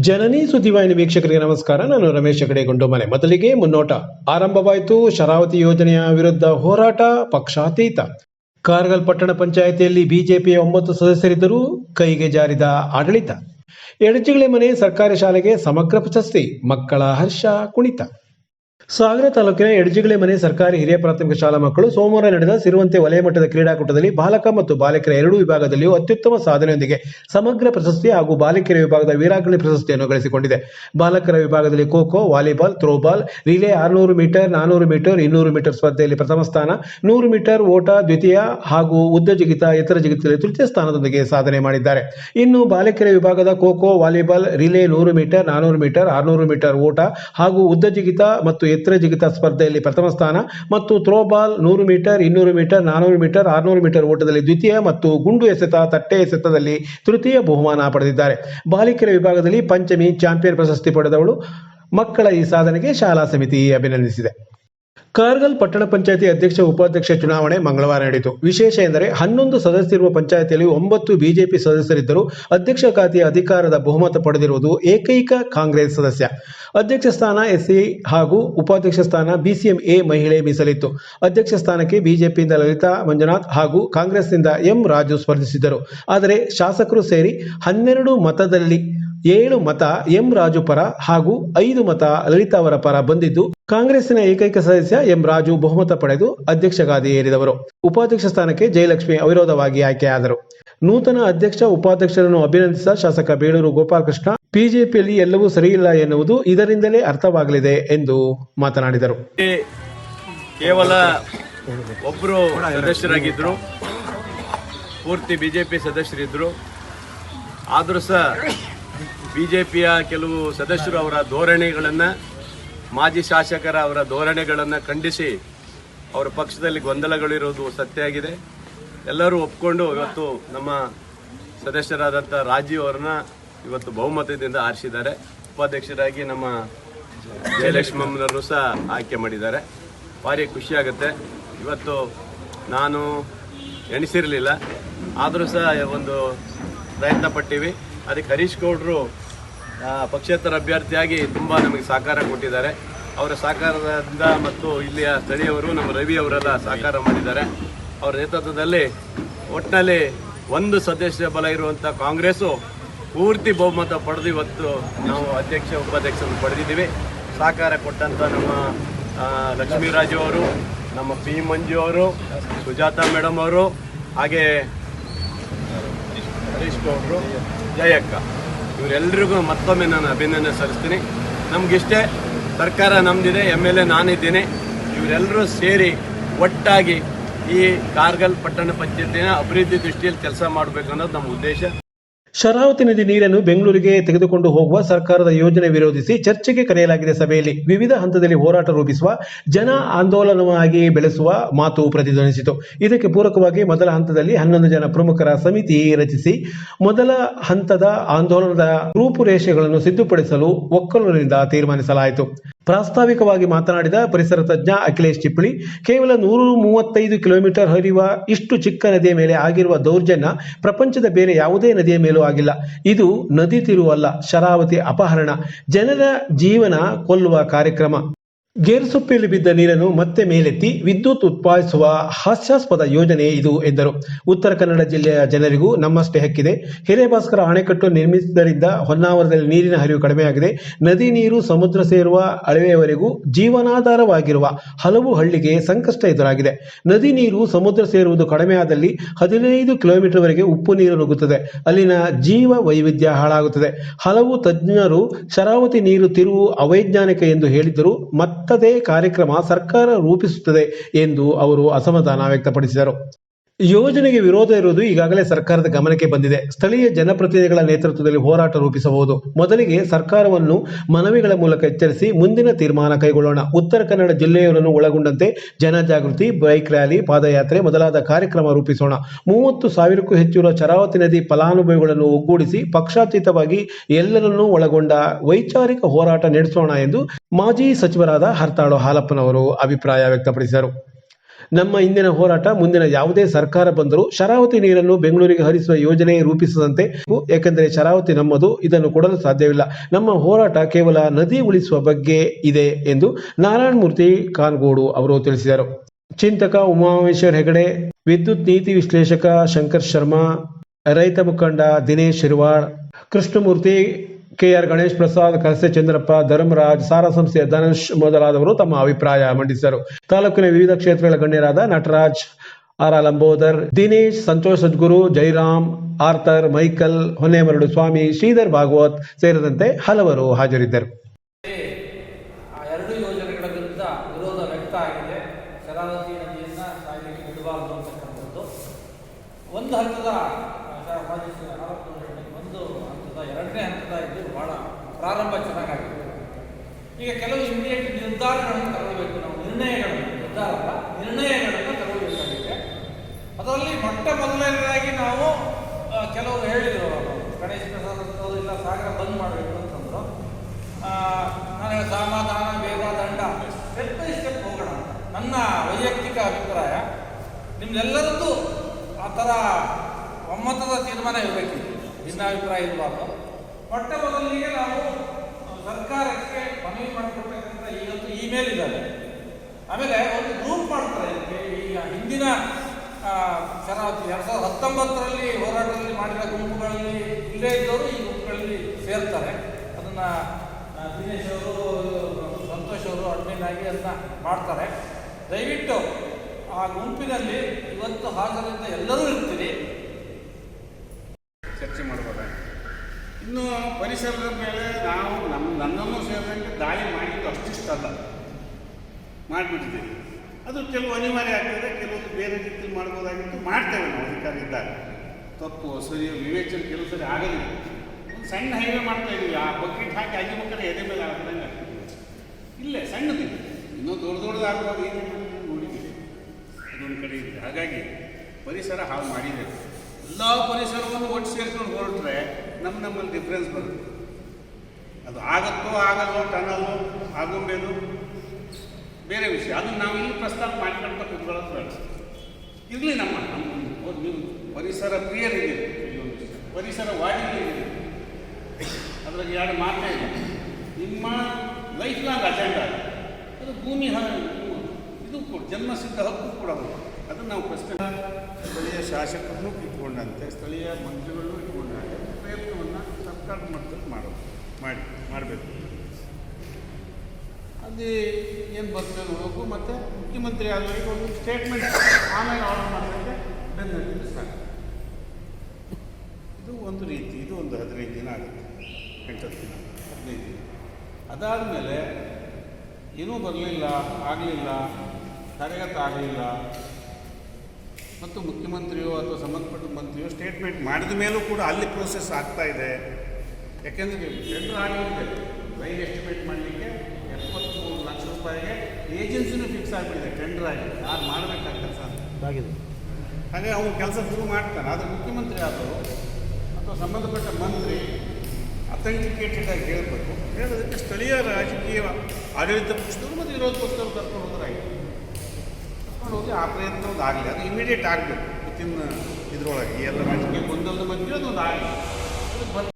ಜನನಿ ಸುದ್ದಿವಾಹಿನಿ ವೀಕ್ಷಕರಿಗೆ ನಮಸ್ಕಾರ. ನಾನು ರಮೇಶ್ ಹೆಗಡೆ, ಗುಂಡುಮನೆ. ಮೊದಲಿಗೆ ಮುನ್ನೋಟ ಆರಂಭವಾಯಿತು. ಶರಾವತಿ ಯೋಜನೆಯ ವಿರುದ್ಧ ಹೋರಾಟ, ಪಕ್ಷಾತೀತ. ಕಾರ್ಗಲ್ ಪಟ್ಟಣ ಪಂಚಾಯಿತಿಯಲ್ಲಿ ಬಿಜೆಪಿಯ ಒಂಬತ್ತು ಸದಸ್ಯರಿದ್ದರೂ ಕೈಗೆ ಜಾರಿದ ಆಡಳಿತ. ಎಡಚಿಗಳೇ ಮನೆ ಸರ್ಕಾರಿ ಶಾಲೆಗೆ ಸಮಗ್ರ ಪ್ರಶಸ್ತಿ. ಮಕ್ಕಳ ಹರ್ಷ ಕುಣಿತ. ಸಾಗರ ತಾಲೂಕಿನ ಎಡಜಿಗಳೆ ಮನೆ ಸರ್ಕಾರಿ ಹಿರಿಯ ಪ್ರಾಥಮಿಕ ಶಾಲಾ ಮಕ್ಕಳು ಸೋಮವಾರ ನಡೆದ ಸಿರುವಂತೆ ವಲಯ ಮಟ್ಟದ ಕ್ರೀಡಾಕೂಟದಲ್ಲಿ ಬಾಲಕ ಮತ್ತು ಬಾಲಕರ ಎರಡೂ ವಿಭಾಗದಲ್ಲಿಯೂ ಅತ್ಯುತ್ತಮ ಸಾಧನೆಯೊಂದಿಗೆ ಸಮಗ್ರ ಪ್ರಶಸ್ತಿ ಹಾಗೂ ಬಾಲಕಿಯರ ವಿಭಾಗದ ವೀರಾಗ್ರಣಿ ಪ್ರಶಸ್ತಿಯನ್ನು ಗಳಿಸಿಕೊಂಡಿದೆ. ಬಾಲಕರ ವಿಭಾಗದಲ್ಲಿ ಖೋ ವಾಲಿಬಾಲ್, ಥ್ರೋಬಾಲ್, ರಿಲೇ ಆರುನೂರು ಮೀಟರ್, ನಾನೂರು ಮೀಟರ್, ಇನ್ನೂರು ಮೀಟರ್ ಸ್ಪರ್ಧೆಯಲ್ಲಿ ಪ್ರಥಮ ಸ್ಥಾನ, ನೂರು ಮೀಟರ್ ಓಟ, ದ್ವಿತೀಯ ಹಾಗೂ ಉದ್ದ ಜಿಗಿತ ಎತ್ತರ ಜಿಗಿತದಲ್ಲಿ ತೃತೀಯ ಸ್ಥಾನದೊಂದಿಗೆ ಸಾಧನೆ ಮಾಡಿದ್ದಾರೆ. ಇನ್ನು ಬಾಲಕಿಯರ ವಿಭಾಗದ ಖೋಖೋ, ವಾಲಿಬಾಲ್, ರಿಲೇ ನೂರು ಮೀಟರ್, ನಾನೂರು ಮೀಟರ್, ಆರುನೂರು ಮೀಟರ್ ಓಟ ಹಾಗೂ ಉದ್ದ ಜಿಗಿತ ಮತ್ತು ಎತ್ತರ ಜಿಗಿತ ಸ್ಪರ್ಧೆಯಲ್ಲಿ ಪ್ರಥಮ ಸ್ಥಾನ ಮತ್ತು ಥ್ರೋಬಾಲ್ ನೂರು ಮೀಟರ್, ಇನ್ನೂರು ಮೀಟರ್, ನಾನೂರು ಮೀಟರ್, ಆರುನೂರು ಮೀಟರ್ ಓಟದಲ್ಲಿ ದ್ವಿತೀಯ ಮತ್ತು ಗುಂಡು ಎಸೆತ, ತಟ್ಟೆ ಎಸೆತದಲ್ಲಿ ತೃತೀಯ ಬಹುಮಾನ ಪಡೆದಿದ್ದಾರೆ. ಬಾಲಿಕೆಯರ ವಿಭಾಗದಲ್ಲಿ ಪಂಚಮಿ ಚಾಂಪಿಯನ್ ಪ್ರಶಸ್ತಿ ಪಡೆದವಳು ಮಕ್ಕಳ ಈ ಸಾಧನೆಗೆ ಶಾಲಾ ಸಮಿತಿ ಅಭಿನಂದಿಸಿದೆ. ಕಾರ್ಗಲ್ ಪಟ್ಟಣ ಪಂಚಾಯತಿ ಅಧ್ಯಕ್ಷ, ಉಪಾಧ್ಯಕ್ಷ ಚುನಾವಣೆ ಮಂಗಳವಾರ ನಡೆಯಿತು. ವಿಶೇಷ ಎಂದರೆ ಹನ್ನೊಂದು ಸದಸ್ಯರಿರುವ ಪಂಚಾಯತಿಯಲ್ಲಿ ಒಂಬತ್ತು ಬಿಜೆಪಿ ಸದಸ್ಯರಿದ್ದರೂ ಅಧ್ಯಕ್ಷ ಖಾತೆಯ ಅಧಿಕಾರದ ಬಹುಮತ ಪಡೆದಿರುವುದು ಏಕೈಕ ಕಾಂಗ್ರೆಸ್ ಸದಸ್ಯ. ಅಧ್ಯಕ್ಷ ಸ್ಥಾನ ಎಸ್ಸಿ ಹಾಗೂ ಉಪಾಧ್ಯಕ್ಷ ಸ್ಥಾನ ಬಿಸಿಎಂ ಮಹಿಳೆ ಮೀಸಲಿತ್ತು. ಅಧ್ಯಕ್ಷ ಸ್ಥಾನಕ್ಕೆ ಬಿಜೆಪಿಯಿಂದ ಲಲಿತಾ ಮಂಜುನಾಥ್ ಹಾಗೂ ಕಾಂಗ್ರೆಸ್ನಿಂದ ಎಂ ರಾಜು ಸ್ಪರ್ಧಿಸಿದ್ದರು. ಆದರೆ ಶಾಸಕರು ಸೇರಿ ಹನ್ನೆರಡು ಮತದಲ್ಲಿ ಏಳು ಮತ ಎಂ ರಾಜು ಪರ ಹಾಗೂ ಐದು ಮತ ಲಲಿತಾ ಅವರ ಪರ ಬಂದಿದ್ದು, ಕಾಂಗ್ರೆಸ್ಸಿನ ಏಕೈಕ ಸದಸ್ಯ ಎಂ ರಾಜು ಬಹುಮತ ಪಡೆದು ಅಧ್ಯಕ್ಷ ಗಾದಿ ಏರಿದವರು. ಉಪಾಧ್ಯಕ್ಷ ಸ್ಥಾನಕ್ಕೆ ಜಯಲಕ್ಷ್ಮಿ ಅವಿರೋಧವಾಗಿ ಆಯ್ಕೆಯಾದರು. ನೂತನ ಅಧ್ಯಕ್ಷ ಉಪಾಧ್ಯಕ್ಷರನ್ನು ಅಭಿನಂದಿಸಿದ ಶಾಸಕ ಬೇಳೂರು ಗೋಪಾಲಕೃಷ್ಣ, ಬಿಜೆಪಿಯಲ್ಲಿ ಎಲ್ಲವೂ ಸರಿಯಿಲ್ಲ ಎನ್ನುವುದು ಇದರಿಂದಲೇ ಅರ್ಥವಾಗಲಿದೆ ಎಂದು ಮಾತನಾಡಿದರು. ಕೇವಲ ಒಬ್ಬರು ಸದಸ್ಯರಾಗಿದ್ದರು ಪೂರ್ತಿ ಬಿಜೆಪಿ ಸದಸ್ಯರಿದ್ದರು ಆದರೂ ಸಹ ಬಿ ಜೆ ಪಿಯ ಕೆಲವು ಸದಸ್ಯರು ಅವರ ಧೋರಣೆಗಳನ್ನು, ಮಾಜಿ ಶಾಸಕರ ಅವರ ಧೋರಣೆಗಳನ್ನು ಖಂಡಿಸಿ ಅವರ ಪಕ್ಷದಲ್ಲಿ ಗೊಂದಲಗಳಿರೋದು ಸತ್ಯ ಆಗಿದೆ ಎಲ್ಲರೂ ಒಪ್ಕೊಂಡು ಇವತ್ತು ನಮ್ಮ ಸದಸ್ಯರಾದಂಥ ರಾಜೀವ್ ಅವರನ್ನ ಇವತ್ತು ಬಹುಮತದಿಂದ ಆರಿಸಿದ್ದಾರೆ. ಉಪಾಧ್ಯಕ್ಷರಾಗಿ ನಮ್ಮ ಜಯಲಕ್ಷ್ಮಮ್ಮನವರು ಸಹ ಆಯ್ಕೆ ಮಾಡಿದ್ದಾರೆ. ಭಾರಿ ಖುಷಿಯಾಗುತ್ತೆ ಇವತ್ತು ನಾನು ಎಣಿಸಿರಲಿಲ್ಲ. ಆದರೂ ಸಹ ಒಂದು ಪ್ರಯತ್ನ ಪಟ್ಟಿವಿ. ಅದಕ್ಕೆ ಹರೀಶ್ ಗೌಡರು ಪಕ್ಷೇತರ ಅಭ್ಯರ್ಥಿಯಾಗಿ ತುಂಬ ನಮಗೆ ಸಹಕಾರ ಕೊಟ್ಟಿದ್ದಾರೆ. ಅವರ ಸಹಕಾರದಿಂದ ಮತ್ತು ಇಲ್ಲಿಯ ಸ್ಥಳೀಯವರು, ನಮ್ಮ ರವಿ ಅವರೆಲ್ಲ ಸಹಕಾರ ಮಾಡಿದ್ದಾರೆ. ಅವರ ನೇತೃತ್ವದಲ್ಲಿ ಒಟ್ಟಿನಲ್ಲಿ ಒಂದು ಸದಸ್ಯ ಬಲ ಇರುವಂಥ ಕಾಂಗ್ರೆಸ್ಸು ಪೂರ್ತಿ ಬಹುಮತ ಪಡೆದು ಇವತ್ತು ನಾವು ಅಧ್ಯಕ್ಷ, ಉಪಾಧ್ಯಕ್ಷರನ್ನು ಪಡೆದಿದ್ದೀವಿ. ಸಹಕಾರ ಕೊಟ್ಟಂಥ ನಮ್ಮ ಲಕ್ಷ್ಮೀರಾಜು ಅವರು, ನಮ್ಮ ಪಿ ಮಂಜು ಅವರು, ಸುಜಾತ ಮೇಡಮ್ ಅವರು, ಹಾಗೆ ಹರೀಶ್ ಗೌಡರು. ಜಯಕ್ಕ ಇವರೆಲ್ಲರಿಗೂ ಮತ್ತೊಮ್ಮೆ ನಾನು ಅಭಿನಂದನೆ ಸಲ್ಲಿಸ್ತೀನಿ. ನಮಗಿಷ್ಟೇ ಸರ್ಕಾರ ನಮ್ದಿದೆ, ಎಂ ಎಲ್ ಎ ನಾನಿದ್ದೀನಿ. ಇವರೆಲ್ಲರೂ ಸೇರಿ ಒಟ್ಟಾಗಿ ಈ ಕಾರ್ಗಲ್ ಪಟ್ಟಣ ಪಂಚಾಯತಿನ ಅಭಿವೃದ್ಧಿ ದೃಷ್ಟಿಯಲ್ಲಿ ಕೆಲಸ ಮಾಡಬೇಕು ಅನ್ನೋದು ನಮ್ಮ ಉದ್ದೇಶ. ಶರಾವತಿ ನದಿ ನೀರನ್ನು ಬೆಂಗಳೂರಿಗೆ ತೆಗೆದುಕೊಂಡು ಹೋಗುವ ಸರ್ಕಾರದ ಯೋಜನೆ ವಿರೋಧಿಸಿ ಚರ್ಚೆಗೆ ಕರೆಯಲಾಗಿದೆ ಸಭೆಯಲ್ಲಿ. ವಿವಿಧ ಹಂತದಲ್ಲಿ ಹೋರಾಟ ರೂಪಿಸುವ, ಜನ ಆಂದೋಲನವಾಗಿ ಬೆಳೆಸುವ ಮಾತು ಪ್ರತಿಧ್ವನಿಸಿತು. ಇದಕ್ಕೆ ಪೂರಕವಾಗಿ ಮೊದಲ ಹಂತದಲ್ಲಿ ಹನ್ನೊಂದು ಜನ ಪ್ರಮುಖರ ಸಮಿತಿ ರಚಿಸಿ, ಮೊದಲ ಹಂತದ ಆಂದೋಲನದ ರೂಪುರೇಷೆಗಳನ್ನು ಸಿದ್ಧಪಡಿಸಲು ಒಕ್ಕಲರಿಂದ ತೀರ್ಮಾನಿಸಲಾಯಿತು. ಪ್ರಾಸ್ತಾವಿಕವಾಗಿ ಮಾತನಾಡಿದ ಪರಿಸರ ತಜ್ಞ ಅಖಿಲೇಶ್ ಚಿಪ್ಪಳಿ ಕೇವಲ ನೂರು ಮೂವತ್ತೈದು ಕಿಲೋಮೀಟರ್ ಹರಿಯುವ ಇಷ್ಟು ಚಿಕ್ಕ ನದಿಯ ಮೇಲೆ ಆಗಿರುವ ದೌರ್ಜನ್ಯ ಪ್ರಪಂಚದ ಬೇರೆ ಯಾವುದೇ ನದಿಯ ಮೇಲೂ ಆಗಿಲ್ಲ. ಇದು ನದಿ ತಿರುವಲ್ಲ, ಶರಾವತಿ ಅಪಹರಣ, ಜನರ ಜೀವನ ಕೊಲ್ಲುವ ಕಾರ್ಯಕ್ರಮ. ಗೇರುಸೊಪ್ಪೆಯಲ್ಲಿ ಬಿದ್ದ ನೀರನ್ನು ಮತ್ತೆ ಮೇಲೆತ್ತಿ ವಿದ್ಯುತ್ ಉತ್ಪಾದಿಸುವ ಹಾಸ್ಯಾಸ್ಪದ ಯೋಜನೆ ಇದು ಎಂದರು. ಉತ್ತರ ಕನ್ನಡ ಜಿಲ್ಲೆಯ ಜನರಿಗೂ ನಮ್ಮಷ್ಟೇ ಹಕ್ಕಿದೆ. ಹಿರೇಭಾಸ್ಕರ ಅಣೆಕಟ್ಟು ನಿರ್ಮಿಸಿದ್ದರಿಂದ ಹೊನ್ನಾವರದಲ್ಲಿ ನೀರಿನ ಹರಿವು ಕಡಿಮೆಯಾಗಿದೆ. ನದಿ ನೀರು ಸಮುದ್ರ ಸೇರುವ ಅಳವೆಯವರೆಗೂ ಜೀವನಾಧಾರವಾಗಿರುವ ಹಲವು ಹಳ್ಳಿಗೆ ಸಂಕಷ್ಟ ಎದುರಾಗಿದೆ. ನದಿ ನೀರು ಸಮುದ್ರ ಸೇರುವುದು ಕಡಿಮೆಯಾದಲ್ಲಿ ಹದಿನೈದು ಕಿಲೋಮೀಟರ್ವರೆಗೆ ಉಪ್ಪು ನೀರು ನುಗ್ಗುತ್ತದೆ. ಅಲ್ಲಿನ ಜೀವ ವೈವಿಧ್ಯ ಹಾಳಾಗುತ್ತದೆ. ಹಲವು ತಜ್ಞರು ಶರಾವತಿ ನೀರು ತಿರುವು ಅವೈಜ್ಞಾನಿಕ ಎಂದು ಹೇಳಿದ್ದರು. ಮತ್ತದೇ ಕಾರ್ಯಕ್ರಮ ಸರ್ಕಾರ ರೂಪಿಸುತ್ತದೆ ಎಂದು ಅವರು ಅಸಮಾಧಾನ ವ್ಯಕ್ತಪಡಿಸಿದರು. ಯೋಜನೆಗೆ ವಿರೋಧ ಇರುವುದು ಈಗಾಗಲೇ ಸರ್ಕಾರದ ಗಮನಕ್ಕೆ ಬಂದಿದೆ. ಸ್ಥಳೀಯ ಜನಪ್ರತಿನಿಧಿಗಳ ನೇತೃತ್ವದಲ್ಲಿ ಹೋರಾಟ ರೂಪಿಸಬಹುದು. ಮೊದಲಿಗೆ ಸರ್ಕಾರವನ್ನು ಮನವಿಗಳ ಮೂಲಕ ಎಚ್ಚರಿಸಿ ಮುಂದಿನ ತೀರ್ಮಾನ ಕೈಗೊಳ್ಳೋಣ. ಉತ್ತರ ಕನ್ನಡ ಜಿಲ್ಲೆಯವರನ್ನು ಒಳಗೊಂಡಂತೆ ಜನಜಾಗೃತಿ, ಬೈಕ್ ರ್ಯಾಲಿ, ಪಾದಯಾತ್ರೆ ಮೊದಲಾದ ಕಾರ್ಯಕ್ರಮ ರೂಪಿಸೋಣ. ಮೂವತ್ತು ಸಾವಿರಕ್ಕೂ ಹೆಚ್ಚಿರುವ ಚರಾವತಿ ನದಿ ಫಲಾನುಭವಿಗಳನ್ನು ಒಗ್ಗೂಡಿಸಿ ಪಕ್ಷಾತೀತವಾಗಿ ಎಲ್ಲರನ್ನೂ ಒಳಗೊಂಡ ವೈಚಾರಿಕ ಹೋರಾಟ ನಡೆಸೋಣ ಎಂದು ಮಾಜಿ ಸಚಿವರಾದ ಹರ್ತಾಳು ಹಾಲಪ್ಪನವರು ಅಭಿಪ್ರಾಯ ವ್ಯಕ್ತಪಡಿಸಿದರು. ನಮ್ಮ ಇಂದಿನ ಹೋರಾಟ, ಮುಂದಿನ ಯಾವುದೇ ಸರ್ಕಾರ ಬಂದರೂ ಶರಾವತಿ ನೀರನ್ನು ಬೆಂಗಳೂರಿಗೆ ಹರಿಸುವ ಯೋಜನೆ ರೂಪಿಸದಂತೆ. ಏಕೆಂದರೆ ಶರಾವತಿ ನಮ್ಮದು, ಇದನ್ನು ಕೊಡಲು ಸಾಧ್ಯವಿಲ್ಲ. ನಮ್ಮ ಹೋರಾಟ ಕೇವಲ ನದಿ ಉಳಿಸುವ ಬಗ್ಗೆ ಇದೆ ಎಂದು ನಾರಾಯಣ ಮೂರ್ತಿ ಕಾನ್ಗೋಡು ಅವರು ತಿಳಿಸಿದರು. ಚಿಂತಕ ಉಮಾಮೇಶ್ವರ್ ಹೆಗಡೆ, ವಿದ್ಯುತ್ ನೀತಿ ವಿಶ್ಲೇಷಕ ಶಂಕರ್ ಶರ್ಮಾ, ರೈತ ಮುಖಂಡ ದಿನೇಶ್ ಶಿರ್ವಾಳ್ ಕೃಷ್ಣಮೂರ್ತಿ ಕೆಆರ್ ಗಣೇಶ್ ಪ್ರಸಾದ್ ಕಲಸೆ ಚಂದ್ರಪ್ಪ, ಧರ್ಮರಾಜ್ ಸಾರಾ ಸಂಸ್ಥೆಯ ಧನುಷ್ ಮೊದಲಾದವರು ತಮ್ಮ ಅಭಿಪ್ರಾಯ ಮಂಡಿಸಿದರು. ತಾಲೂಕಿನ ವಿವಿಧ ಕ್ಷೇತ್ರಗಳ ಗಣ್ಯರಾದ Nataraj, R. Lambodar, Dinesh, Santosh Sadguru, Jairam, Arthur, Michael Honnemaradu Swami, Shridhar Bhagwat ಸೇರಿದಂತೆ ಹಲವರು ಹಾಜರಿದ್ದರು. ಒಂದು ಹಂತದ ಆ, ಶ- ಮಾಜಿ ಸ- ಆರೋಪ ನೋಡಿದ್ರೆ ಒಂದು ಹಂತದ ಎರಡನೇ ಹಂತದ ಇದು ಬಹಳ ಪ್ರಾರಂಭ ಚೆನ್ನಾಗಾಗಿದೆ. ಈಗ ಕೆಲವು ಇಮಿಡಿಯೇಟ್ ನಿರ್ಧಾರಗಳನ್ನು ತಗೊಳ್ಬೇಕು ನಾವು ನಿರ್ಣಯಗಳನ್ನು ನಿರ್ಧಾರ ನಿರ್ಣಯಗಳನ್ನು ತಗೊಳ್ಬೇಕಾಗಿದೆ ಅದರಲ್ಲಿ ಮೊಟ್ಟ ಮೊದಲನೇದಾಗಿ ನಾವು ಕೆಲವರು ಹೇಳಿದರು ಗಣೇಶ ಪ್ರಸಾದ್ ಇಲ್ಲ ಸಾಗರ ಬಂದ್ ಮಾಡಬೇಕು ಅಂತಂದ್ರು. ಆ, ನನಗೆ ಸಮಾಧಾನ ಬೇಗ ದಂಡ ಸ್ಟೆಪ್ ಬೈ ಸ್ಟೆಪ್ ಹೋಗೋಣ ನನ್ನ ವೈಯಕ್ತಿಕ ಅಭಿಪ್ರಾಯ ನಿಮ್ಮೆಲ್ಲರದ್ದು ಆ ಥರ ಒಮ್ಮತದ ತೀರ್ಮಾನ ಇರಬೇಕು. ಭಿನ್ನಾಭಿಪ್ರಾಯ ಇರಬಾರ್ದು. ಮೊಟ್ಟ ಮೊದಲಿಗೆ ನಾವು ಸರ್ಕಾರಕ್ಕೆ ಮನವಿ ಮಾಡಿಕೊಡ್ಬೇಕಂತ ಇವತ್ತು ಇಮೇಲ್ ಇದ್ದಾರೆ ಆಮೇಲೆ ಒಂದು ಗ್ರೂಪ್ ಮಾಡ್ತಾರೆ ಈಗ ಹಿಂದಿನ ಶರಾವತಿ ಎರಡು ಸಾವಿರದ ಹತ್ತೊಂಬತ್ತರಲ್ಲಿ ಹೋರಾಟದಲ್ಲಿ ಮಾಡಿದ ಗುಂಪುಗಳಲ್ಲಿ ಇಲ್ಲೇ ಇದ್ದವರು ಈ ಗುಂಪುಗಳಲ್ಲಿ ಸೇರ್ತಾರೆ. ಅದನ್ನ ದಿನೇಶ್ ಅವರು, ಸಂತೋಷ್ ಅವರು ಅಡ್ಮಿನ್ ಆಗಿ ಅದನ್ನ ಮಾಡ್ತಾರೆ. ದಯವಿಟ್ಟು ಆ ಗುಂಪಿನಲ್ಲಿ ಇವತ್ತು ಹಾಜರಿದ್ದ ಎಲ್ಲರೂ ಇರ್ತೀರಿ. ಇನ್ನು ಪರಿಸರದ ಮೇಲೆ ನಾವು ನಮ್ಮ ನನ್ನನ್ನು ಸೇರಿದಂತೆ ದಾಳಿ ಮಾಡಿದ್ದು ಅಷ್ಟಿಷ್ಟಲ್ಲ. ಮಾಡಿಬಿಟ್ಟಿದ್ದೀವಿ. ಅದು ಕೆಲವು ಅನಿವಾರ್ಯ ಆಗ್ತದೆ, ಕೆಲವೊಂದು ಬೇರೆ ರೀತಿಯಲ್ಲಿ ಮಾಡ್ಬೋದಾಗಿತ್ತು, ಮಾಡ್ತೇವೆ ನಾವು ಅಧಿಕಾರ ತಪ್ಪು, ಸರಿ, ವಿವೇಚನೆ ಕೆಲವು ಸರಿ ಆಗಲಿಲ್ಲ. ಒಂದು ಸಣ್ಣ ಹೈವೇ ಮಾಡ್ತಾ ಇದೀವಿ ಆ ಬಕೆಟ್ ಹಾಕಿ ಅಗಿಬೇಕಾದ್ರೆ ಎದೆ ಮೇಲೆ ಆಗ್ದಂಗೆ ಆಗ್ತದೆ. ಇಲ್ಲೇ ಸಣ್ಣದಿ ಇನ್ನೂ ದೊಡ್ಡ ದೊಡ್ಡದಾಗುವಾಗ ಏನು ನೋಡಿದ್ದೀವಿ. ಅದೊಂದು ಕಡೆ ಇದೆ. ಹಾಗಾಗಿ ಪರಿಸರ ಹಾಳು ಮಾಡಿದೆ. ಎಲ್ಲ ಪರಿಸರವನ್ನು ಒಟ್ಟು ಸೇರ್ಕೊಂಡು ಹೊರಟ್ರೆ ನಮ್ಮ ನಮ್ಮಲ್ಲಿ ಡಿಫ್ರೆನ್ಸ್ ಬರುತ್ತೆ. ಅದು ಆಗತ್ತೋ ಆಗಲ್ಲೋ ಟನಲ್ಲೋ ಆಗುಂಬೇದು ಬೇರೆ ವಿಷಯ. ಅದು ನಾವು ಇಲ್ಲಿ ಪ್ರಸ್ತಾಪ ಮಾಡ್ಕೊಂತ ಕುತ್ಕೊಳ್ಳೋದು ಬೇಡ. ಇರಲಿ ನಮ್ಮ ನಮ್ಮ ನೀವು ಪರಿಸರ ಇದೊಂದು ಪರಿಸರ ವಾಡಿಗಳಿದ್ದೀರಿ ಅದರಲ್ಲಿ ಎರಡು ಮಾತೇ ಇಲ್ಲ ನಿಮ್ಮ ಲೈಫ್ ಲಾಂಗ್ ಅಜೆಂಡಾ ಅದು. ಭೂಮಿ ಇದು ಕೂಡ ಜನ್ಮಸಿದ್ಧ ಹಕ್ಕು ಕೂಡ ಅದು ಅದನ್ನು ನಾವು ಪ್ರಶ್ನೆ ಸ್ಥಳೀಯ ಶಾಸಕರನ್ನು ಇಟ್ಕೊಂಡಂತೆ. ಸ್ಥಳೀಯ ಮಂತ್ರಿಗಳನ್ನು ಇಟ್ಕೊಂಡಂತೆ. ಪ್ರಯತ್ನವನ್ನು ಸರ್ಕಾರದ ಮಟ್ಟದಲ್ಲಿ ಮಾಡೋದು ಮಾಡಿ ಮಾಡಬೇಕು. ಅಲ್ಲಿ ಏನು ಬರ್ತದೆ ನೋಡಬೇಕು. ಮತ್ತು ಮುಖ್ಯಮಂತ್ರಿ ಆದವರಿಗೆ ಒಂದು ಸ್ಟೇಟ್ಮೆಂಟ್ ಆಮೇಲೆ ಆರ್ಡರ್ ಮಾಡಿದ್ರೆ ಬೆನ್ನಲ್ಲಿ ಸಾಕು. ಇದು ಒಂದು ರೀತಿ, ಇದು ಒಂದು ಹದಿನೈದು ದಿನ ಆಗುತ್ತೆ. ಎಂಟತ್ತು ದಿನ, ಹದಿನೈದು ದಿನ. ಅದಾದಮೇಲೆ ಏನೂ ಬರಲಿಲ್ಲ, ಆಗಲಿಲ್ಲ, ಕಾರ್ಯಗತ ಆಗಲಿಲ್ಲ. ಮತ್ತು ಮುಖ್ಯಮಂತ್ರಿಯೋ ಅಥವಾ ಸಂಬಂಧಪಟ್ಟ ಸ್ಟೇಟ್ಮೆಂಟ್ ಮಾಡಿದ ಮೇಲೂ ಕೂಡ ಅಲ್ಲಿ ಪ್ರೋಸೆಸ್ ಆಗ್ತಾ ಇದೆ. ಯಾಕೆಂದರೆ ಟೆಂಡರ್ ಆಗಿರುತ್ತೆ ಲೈನ್ ಎಸ್ಟಿಮೇಟ್ ಮಾಡಲಿಕ್ಕೆ ಎಪ್ಪತ್ತ್ಮೂರು ಲಕ್ಷ ರೂಪಾಯಿಗೆ ಏಜೆನ್ಸಿನೂ ಫಿಕ್ಸ್ ಆಗಿಬಿಟ್ಟಿದೆ ಟೆಂಡರ್ ಆಗಿ. ಯಾರು ಮಾಡಬೇಕಾದ ಕೆಲಸ ಆಗಿದೆ. ಹಾಗೆ ಅವನು ಕೆಲಸ ಶುರು ಮಾಡ್ತಾನೆ ಆದರೆ ಮುಖ್ಯಮಂತ್ರಿ ಆದರು ಅಥವಾ ಸಂಬಂಧಪಟ್ಟ ಮಂತ್ರಿ ಅಥೆಂಟಿಕೇಟೆಡ್ ಆಗಿ ಹೇಳಬೇಕು. ಹೇಳೋದಕ್ಕೆ ಸ್ಥಳೀಯ ರಾಜಕೀಯ ಆಡಳಿತ ಪಕ್ಷದವರು ಮತ್ತು ವಿರೋಧ ಪಕ್ಷದವರು ಕರ್ಕೊಂಡು ಹೋದ್ರಾಗಿ ಕರ್ಕೊಂಡು ಹೋಗಿ ಆ ಪ್ರಯತ್ನ ಒಂದು ಆಗಲಿ. ಅದು ಇಮಿಡಿಯೇಟ್ ಆಗಬೇಕು. ವಿತಿನ್ ಇದರೊಳಗೆ ಈ ಎಲ್ಲ ರಾಜಕೀಯ ಗೊಂದಲದ ಮಧ್ಯೆ ಅದೊಂದು ಆಗಲಿ